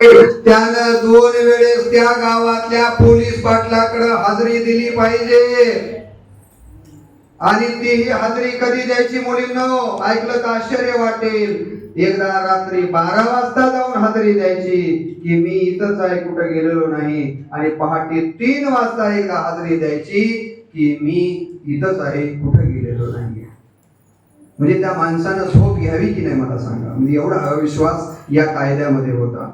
त्यानं दोन वेळेस त्या गावातल्या पोलीस पाटलाकडे हजेरी दिली पाहिजे. आणि तीही हजेरी कधी द्यायची मुलींना? ऐकलं तर आश्चर्य वाटेल. एकदा रात्री बारा वाजता जाऊन हाजरी द्यायची की मी इथंच आहे कुठं गेलेलो नाही. आणि पहाटे तीन वाजता एकदा हजेरी द्यायची की मी इथंच आहे कुठं गेलेलो नाही म्हणजे त्या माणसानं झोप घ्यावी की नाही मला सांगा? म्हणजे एवढा अविश्वास या कायद्यामध्ये होता.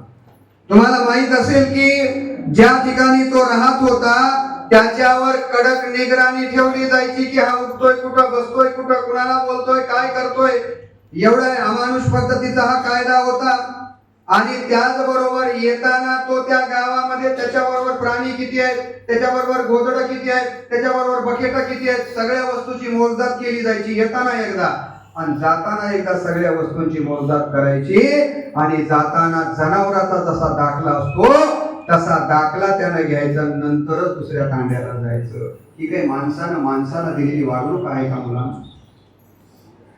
तुम्हाला माहीत असेल की ज्या ठिकाणी तो राहत होता त्याच्यावर कडक निगराणी ठेवली जायची की हा उठतोय कुठं बसतोय कुठं कुणाला बोलतोय काय करतोय. एवढा अमानुष पद्धतीचा हा कायदा होता. आणि त्याचबरोबर येताना तो त्या गावामध्ये त्याच्याबरोबर प्राणी किती आहेत त्याच्याबरोबर गोदड किती आहेत त्याच्याबरोबर बकेट किती आहेत सगळ्या वस्तूची मोजदाद केली जायची येताना एकदा. आणि जाताना एकदा सगळ्या वस्तूंची मोजदात करायची आणि जाताना जनावराचा जसा दाखला असतो तसा दाखला त्यानं घ्यायचा नंतरच दुसऱ्या तांड्याला जायचं. ही काही माणसानं माणसाला दिलेली वागणूक आहे का मुला?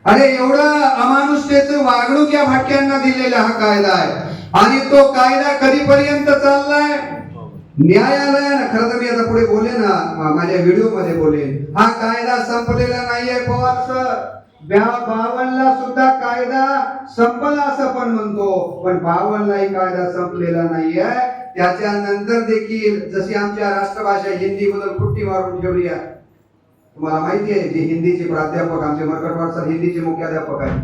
अरे एवढं अमानुष्यतेचं वागणूक या भाटक्यांना दिलेला हा कायदा आहे. आणि तो कायदा कधीपर्यंत चाललाय? न्यायालयानं खरं तर मी आता पुढे बोले ना माझ्या व्हिडिओमध्ये बोले हा कायदा संपलेला नाहीये पवार सर. बावनला सुद्धा कायदा संपला असं पण म्हणतो. पण बावनलाही कायदा संपलेला नाहीये. त्याच्यानंतर देखील जशी आमच्या राष्ट्रभाषा हिंदी बद्दल खुट्टी मारून ठेवली आहे. तुम्हाला माहिती आहे जे हिंदीचे प्राध्यापक आमचे मरकटवाड सर हिंदीचे मुख्याध्यापक आहेत.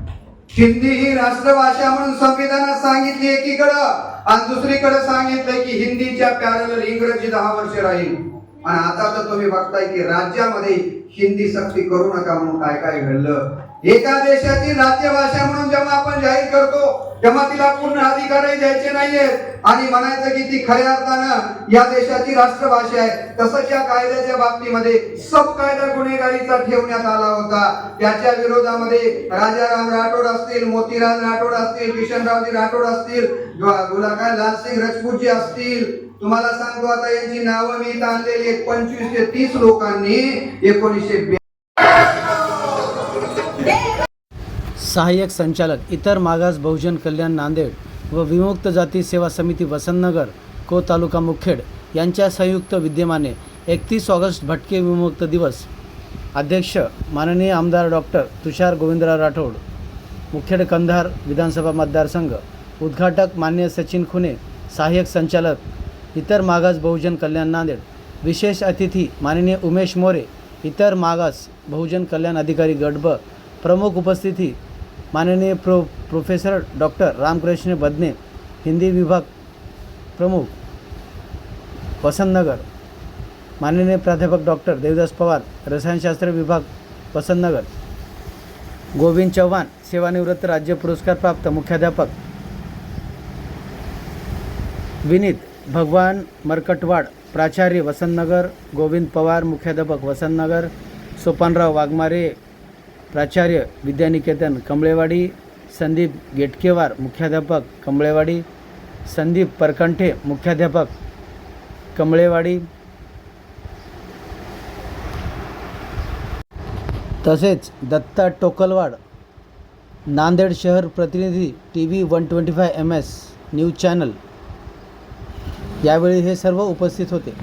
हिंदी ही राष्ट्रभाषा म्हणून संविधानात सांगितली एकीकडं आणि दुसरीकडे सांगितलं की हिंदीच्या पॅरल इंग्रजी दहा वर्ष राहील. आणि आता तर तुम्ही बघताय की राज्यामध्ये हिंदी सक्ती करू नका म्हणून काय काय घडलं. एका देशाची राज्यभाषा म्हणून जेव्हा आपण जाहीर करतो तेव्हा तिला पूर्ण अधिकारही द्यायचे नाहीये आणि म्हणायचं की ती खऱ्या अर्थानं या देशाची राष्ट्रभाषा आहे. तसंच या कायद्याच्या बाबतीमध्ये सब कायदा गुन्हेगारीचा ठेवण्यात आला होता. त्याच्या विरोधामध्ये राजाराम राठोड असतील मोतीराज राठोड असतील किशनरावजी राठोड असतील गुलाकाय लालसिंग रजपूतजी असतील तुम्हाला सांगतो आता यांची नावं मी आणलेली पंचवीस ते तीस लोकांनी एकोणीसशे सहाय्यक संचालक इतर मागास बहुजन कल्याण नांदेड व विमुक्त जाती सेवा समिती वसंतनगर को तालुका मुखेड यांच्या संयुक्त विद्यमाने एकतीस ऑगस्ट भटके विमुक्त दिवस. अध्यक्ष माननीय आमदार डॉक्टर तुषार गोविंदराव राठोड मुखेड कंधार विधानसभा मतदारसंघ उद्घाटक मान्य सचिन खुने सहाय्यक संचालक इतर मागास बहुजन कल्याण नांदेड. विशेष अतिथी माननीय उमेश मोरे इतर मागास बहुजन कल्याण अधिकारी गडब प्रमुख उपस्थिती माननीय pro professor doctor Ramkrishna Badne Hindi विभाग प्रमुख वसंतनगर. माननीय प्राध्यापक डॉक्टर देवदास पवार रसायनशास्त्र विभाग वसंतनगर. गोविंद चव्हाण सेवानिवृत्त राज्य पुरस्कार प्राप्त मुख्याध्यापक विनीत भगवान मरकटवाड प्राचार्य वसंतनगर गोविंद पवार मुख्याध्यापक वसंतनगर सोपानराव वाघमारे प्राचार्य विद्यानिकेतन कमळेवाडी संदीप गेटकेवार मुख्याध्यापक कमळेवाडी संदीप परकंठे मुख्याध्यापक कमळेवाडी. तसेच दत्ता टोकलवाड नांदेड शहर प्रतिनिधी T V one twenty five M S news channel. यावेळी हे सर्व उपस्थित होते.